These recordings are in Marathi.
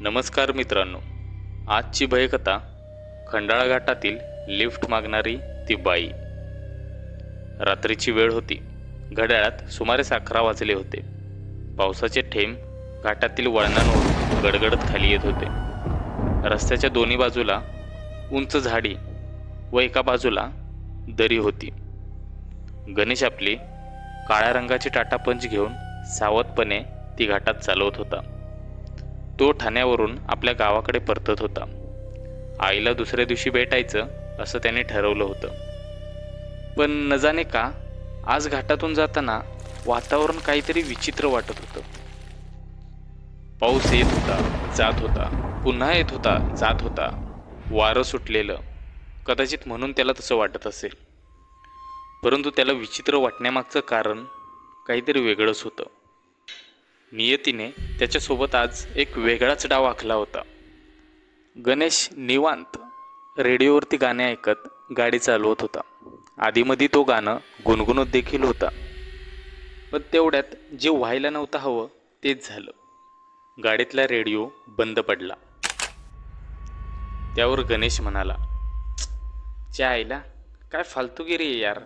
नमस्कार मित्रांनो. आजची भयकथा खंडाळा घाटातील लिफ्ट मागणारी ती बाई. रात्रीची वेळ होती. घड्याळात सुमारे अकरा वाजले होते. पावसाचे थेंब घाटातील वळणांवर गडगडत खाली येत होते. रस्त्याच्या दोन्ही बाजूला उंच झाडी व एका बाजूला दरी होती. गणेश आपली काळ्या रंगाची टाटा पंच घेऊन सावधपणे ती घाटात चालवत होता. तो ठाण्यावरून आपल्या गावाकडे परतत होता. आईला दुसऱ्या दिवशी भेटायचं असं त्याने ठरवलं होतं. पण न जाणे का आज घाटातून जाताना वातावरण काहीतरी विचित्र वाटत होतं. पाऊस येत होता जात होता पुन्हा येत होता जात होता. वारं सुटलेलं. कदाचित म्हणून त्याला तसं वाटत असेल. परंतु त्याला विचित्र वाटण्यामागचं कारण काहीतरी वेगळंच होतं. नियतीने त्याच्यासोबत आज एक वेगळाच डाव आखला होता. गणेश निवांत रेडिओवरती गाणे ऐकत गाडी चालवत होता. आधीमध्ये तो गाणं गुणगुणत देखील होता. पण तेवढ्यात जे व्हायला नव्हतं हवं तेच झालं. गाडीतला रेडिओ बंद पडला. त्यावर गणेश म्हणाला च्या आईला काय फालतूगिरी आहे यार?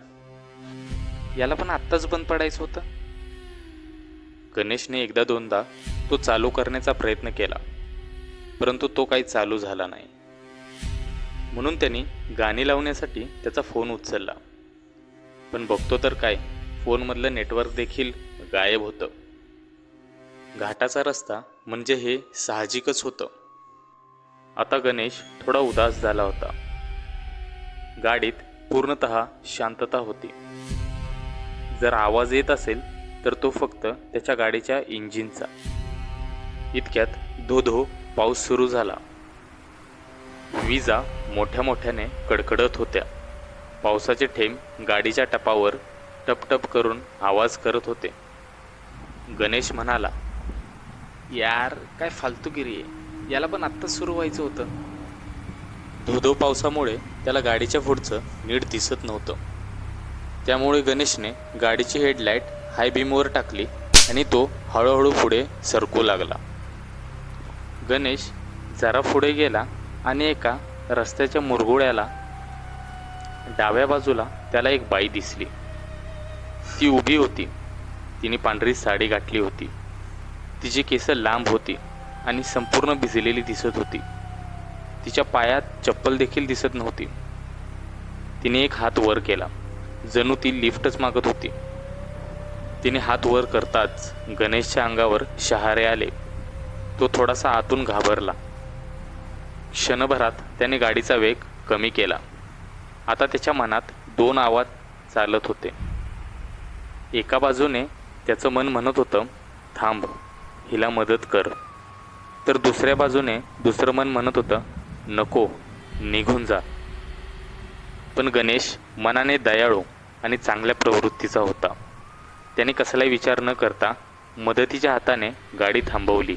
याला पण आत्ताच बंद पडायचं होतं. गणेशने एकदा दोनदा तो चालू करण्याचा प्रयत्न केला परंतु तो काही चालू झाला नाही. म्हणून त्यांनी गाणी लावण्यासाठी त्याचा फोन उचलला. पण बघतो तर काय फोनमधलं नेटवर्क देखील गायब होतं. घाटाचा रस्ता म्हणजे हे साहजिकच होतं. आता गणेश थोडा उदास झाला होता. गाडीत पूर्णत शांतता होती. जर आवाज येत असेल तर तो फक्त त्याच्या गाडीच्या इंजिनचा. इतक्यात धो धो पाऊस सुरू झाला. विजा मोठ्या मोठ्याने कडकडत होत्या. पावसाचे ठेंब गाडीच्या टपावर टपटप करून आवाज करत होते. गणेश म्हणाला यार काय फालतूगिरी आहे. याला पण आत्ताच सुरू व्हायचं होतं. धोधो पावसामुळे त्याला गाडीच्या पुढचं नीट दिसत नव्हतं. त्यामुळे गणेशने गाडीची हेडलाईट हाय बीमवर टाकली आणि तो हळूहळू पुढे सरकू लागला. गणेश जरा पुढे गेला आणि एका रस्त्याच्या मुरगुळ्याला डाव्या बाजूला त्याला एक बाई दिसली. ती उभी होती. तिने पांढरी साडी गाठली होती. तिची केस लांब होती आणि संपूर्ण भिजलेली दिसत होती. तिच्या पायात चप्पल देखील दिसत नव्हती. तिने एक हात वर केला. जणू ती लिफ्टच मागत होती. तिने हात वर करताच गणेशच्या अंगावर शहारे आले. तो थोडासा आतून घाबरला. क्षणभरात त्याने गाडीचा वेग कमी केला. आता त्याच्या मनात दोन आवाज चालत होते. एका बाजूने त्याचं मन म्हणत होतं थांब हिला मदत कर. तर दुसऱ्या बाजूने दुसरं मन म्हणत होतं नको निघून जा. पण गणेश मनाने दयाळू आणि चांगल्या प्रवृत्तीचा होता. त्याने कसलाही विचार न करता मदतीच्या हाताने गाडी थांबवली.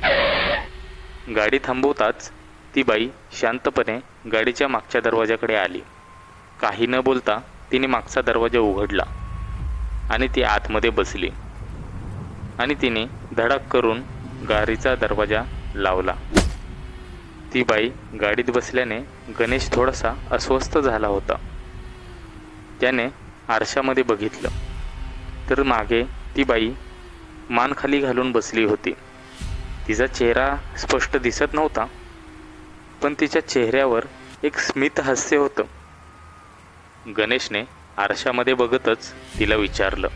गाडी थांबवताच ती बाई शांतपणे गाडीच्या मागच्या दरवाजाकडे आली. काही न बोलता तिने मागचा दरवाजा उघडला आणि ती आतमध्ये बसली. आणि तिने धडक करून गाडीचा दरवाजा लावला. ती बाई गाडीत बसल्याने गणेश थोडासा अस्वस्थ झाला होता. त्याने आरशामध्ये बघितलं. तर मागे ती बाई मान खाली घालून बसली होती. तिचा चेहरा स्पष्ट दिसत नव्हता पण तिच्या चेहऱ्यावर एक स्मित हास्य होतं. गणेशने आरशामध्ये बघतच तिला विचारलं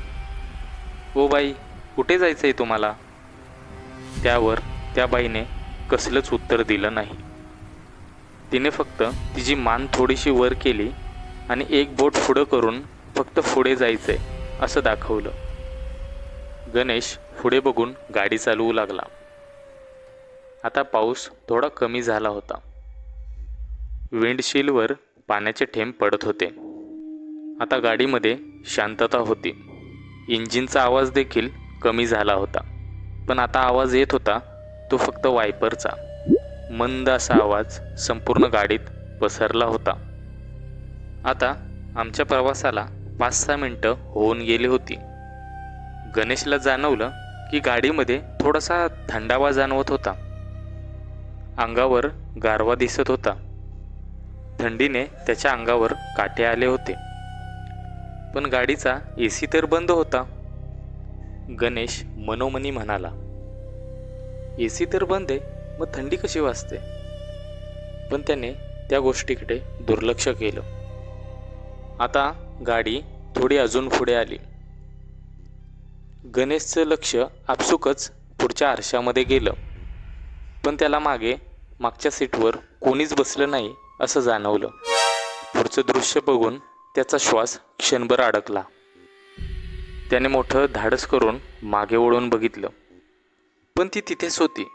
ओ बाई कुठे जायचं आहे तुम्हाला? त्यावर त्या बाईने कसलंच उत्तर दिलं नाही. तिने फक्त तिची मान थोडीशी वर केली आणि एक बोट पुढं करून फक्त पुढे जायचंय असं दाखवलं. गणेश पुढे बघून गाडी चालवू लागला. आता पाऊस थोडा कमी झाला होता. विंडशीलवर पाण्याचे ठेंब पडत होते. आता गाडीमध्ये शांतता होती. इंजिनचा आवाज देखील कमी झाला होता. पण आता आवाज येत होता तो फक्त वायपरचा. मंद असा आवाज संपूर्ण गाडीत पसरला होता. आता आमच्या प्रवासाला पाच सहा मिनटं होऊन गेली होती. गणेशला जाणवलं की गाडीमध्ये थोडासा थंडावा जाणवत होता. अंगावर गारवा दिसत होता. थंडीने त्याच्या अंगावर काटे आले होते. पण गाडीचा ए सी तर बंद होता. गणेश मनोमनी म्हणाला ए सी तर बंद आहे मग थंडी कशी वाजते? पण त्याने त्या गोष्टीकडे दुर्लक्ष केलं. आता गाडी थोडी अजून पुढे आली. गणेशचं लक्ष आपसुकच पुढच्या आरशामध्ये गेलं. पण त्याला मागे मागच्या सीटवर कोणीच बसलं नाही असं जाणवलं. पुढचं दृश्य बघून त्याचा श्वास क्षणभर अडकला. त्याने मोठं धाडस करून मागे वळून बघितलं. पण ती तिथेच होती.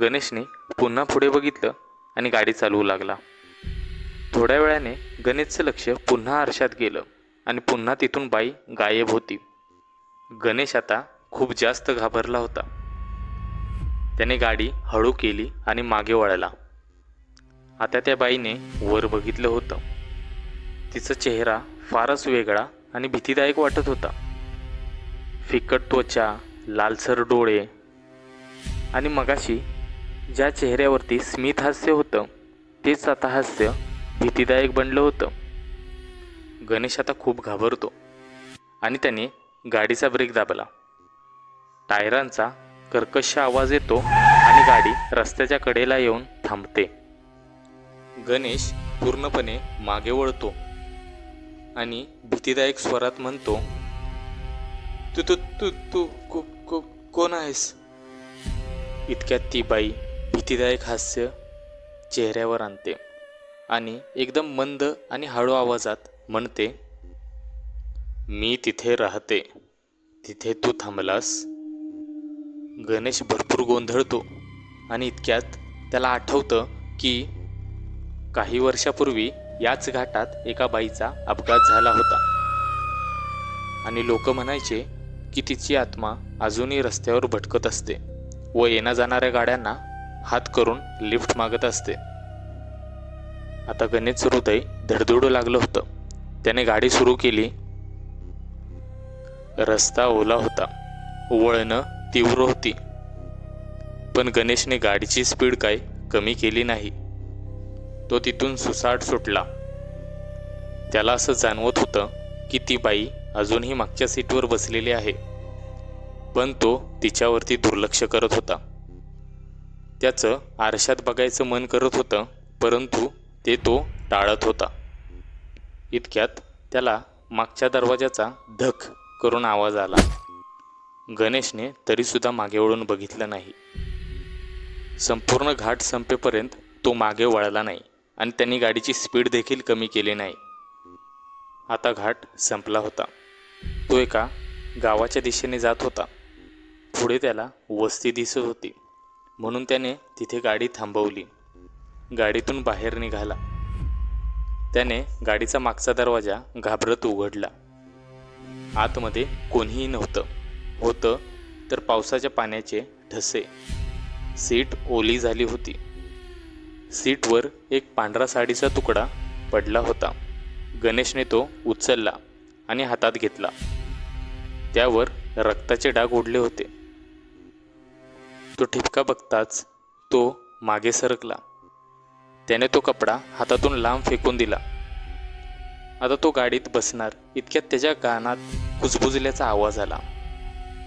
गणेशने पुन्हा पुढे बघितलं आणि गाडी चालवू लागला. थोड्या वेळाने गणेशचं लक्ष पुन्हा आरशात गेलं आणि पुन्हा तिथून बाई गायब होती. गणेश आता खूप जास्त घाबरला होता. त्याने गाडी हळू केली आणि मागे वळला. आता त्या बाईने वर बघितलं होतं. तिचा चेहरा फारच वेगळा आणि भीतीदायक वाटत होता. फिकट त्वचा लालसर डोळे आणि मगाशी ज्या चेहऱ्यावरती स्मित हास्य होतं तेच आता हास्य भीतीदायक बनलं होतं. गणेश आता खूप घाबरतो. आणि त्याने गाडीचा ब्रेक दाबला. टायरांचा कर्कश आवाज येतो आणि गाडी रस्त्याच्या कडेला येऊन थांबते. गणेश पूर्णपणे मागे वळतो. आणि भीतीदायक स्वरात म्हणतो तू तू तू तू को, को, कोण आहेस? इतक्यात ती बाई भीतीदायक हास्य चेहऱ्यावर आणते. आणि एकदम मंद आणि हळू आवाजात म्हणते मी तिथे राहते. तिथे तू थांबलास. गणेश भरपूर गोंधळतो आणि इतक्यात त्याला आठवतं की काही वर्षापूर्वी याच घाटात एका बाईचा अपघात झाला होता. आणि लोक म्हणायचे की तिची आत्मा अजूनही रस्त्यावर भटकत असते व येण्या जाणाऱ्या गाड्यांना हात करून लिफ्ट मागत असते. आता गणेश हृदय धडधडू लागलं होतं. त्याने गाडी सुरू केली. रस्ता ओला होता. वळणं तीव्र होती. पण गणेशने गाडीची स्पीड काय कमी केली नाही. तो तिथून सुसाट सुटला. त्याला असं जाणवत होतं की ती बाई अजूनही मागच्या सीटवर बसलेली आहे. पण तो तिच्यावरती दुर्लक्ष करत होता. त्याचं आरशात बघायचं मन करत होतं परंतु ते तो टाळत होता. इतक्यात त्याला मागच्या दरवाजाचा धक करून आवाज आला. गणेशने तरीसुद्धा मागे वळून बघितलं नाही. संपूर्ण घाट संपेपर्यंत तो मागे वळला नाही आणि त्यांनी गाडीची स्पीड देखील कमी केली नाही. आता घाट संपला होता. तो एका गावाच्या दिशेने जात होता. पुढे त्याला वस्ती दिसत होती. म्हणून त्याने तिथे गाडी थांबवली. गाडीतून बाहेर निघाला. त्याने गाडीचा मागचा दरवाजा घाबरत उघडला. आतमध्ये कोणीही नव्हतं. होतं तर पावसाच्या पाण्याचे ठसे. सीट ओली झाली होती. सीटवर एक पांढरा साडीचा तुकडा पडला होता. गणेशने तो उचलला आणि हातात घेतला. त्यावर रक्ताचे डाग ओढले होते. तो ठिपका बघताच तो मागे सरकला. त्याने तो कपडा हातातून लांब फेकून दिला. आता तो गाडीत बसणार इतक्यात त्याच्या कानात कुजबुजल्याचा आवाज आला.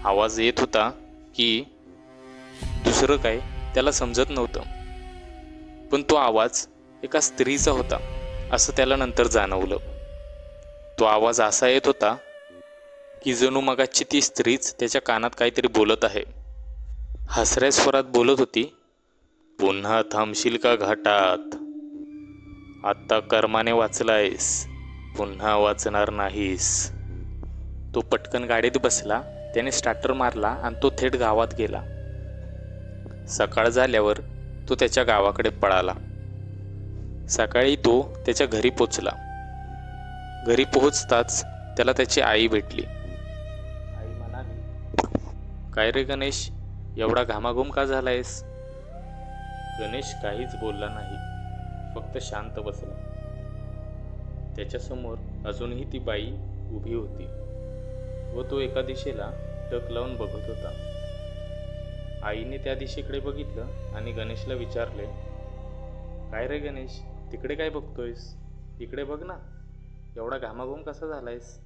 आवाज येत होता की दुसरं काय त्याला समजत नव्हतं. पण तो आवाज एका स्त्रीचा होता असं त्याला नंतर जाणवलं. तो आवाज असा येत होता की जणू मगाची ती स्त्रीच त्याच्या कानात काहीतरी बोलत आहे. हसऱ्या स्वरात बोलत होती पुन्हा थांबशील का घाटात? आत्ता कर्माने वाचलायस पुन्हा वाचणार नाहीस. तो पटकन गाडीत बसला त्याने स्टार्टर मारला आणि तो थेट गावात गेला. सकाळ झाल्यावर तो त्याच्या गावाकडे पळाला. सकाळी तो त्याच्या घरी पोचला. घरी पोहोचताच त्याला त्याची आई भेटली. आई म्हणाली काय रे गणेश एवढा घामाघूम का झालायस? गणेश काहीच बोलला नाही फक्त शांत बसला. त्याच्यासमोर अजूनही ती बाई उभी होती व तो एका दिशेला टक लावून बघत होता. आईने त्या दिशेकडे बघितलं आणि गणेशला विचारले काय रे गणेश तिकडे काय बघतोयस? इकडे बघ ना एवढा घामाघूम कसा झालायस?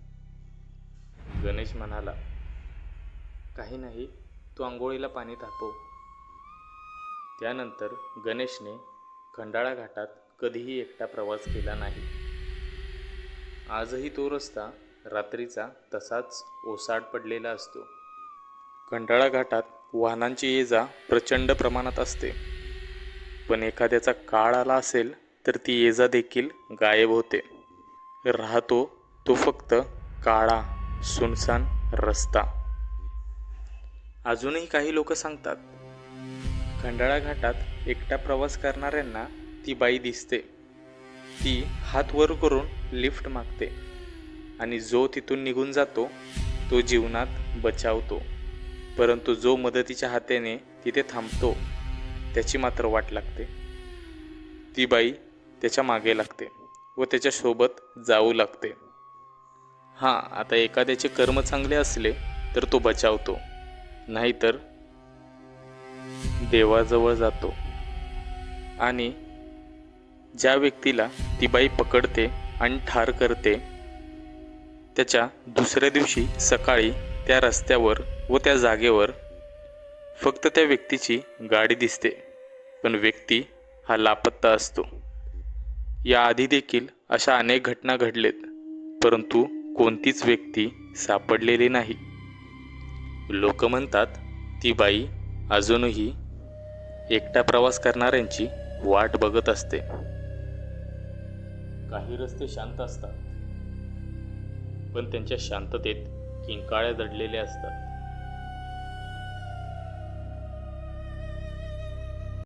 गणेश म्हणाला काही नाही तू आंघोळीला पाणी तापव. त्यानंतर गणेशने खंडाळा घाटात कधीही एकटा प्रवास केला नाही. आजही तो रस्ता रात्रीचा तसाच ओसाड पडलेला असतो. खंडाळा घाटात वाहनांची ये जा प्रचंड प्रमाणात असते. पण एखाद्याचा काळ आला असेल तर ती ये जा देखील गायब होते. राहतो तो फक्त काळा सुनसान रस्ता. अजूनही काही लोक सांगतात खंडाळा घाटात एकटा प्रवास करणाऱ्यांना ती बाई दिसते. ती हात वर करून लिफ्ट मागते आणि जो तिथून निघून जातो तो जीवनात बचावतो. परंतु जो मदतीच्या हाताने तिथे थांबतो त्याची मात्र वाट लागते. ती बाई त्याच्यामागे लागते व त्याच्यासोबत जाऊ लागते. हां आता एखाद्याचे कर्म चांगले असले तर तो बचावतो. नाहीतर देवाजवळ जातो. आणि ज्या व्यक्तीला ती बाई पकडते आणि ठार करते त्याच्या दुसऱ्या दिवशी सकाळी त्या रस्त्यावर व त्या जागेवर फक्त त्या व्यक्तीची गाडी दिसते. पण व्यक्ती हा लापत्ता असतो. याआधी देखील अशा अनेक घटना घडलेत परंतु कोणतीच व्यक्ती सापडलेली नाही. लोक म्हणतात ती बाई अजूनही एकटा प्रवास करणाऱ्यांची वाट बघत असते. काही रस्ते शांत असतात. पण त्यांच्या शांततेत किंकाळ्या दडलेल्या असतात.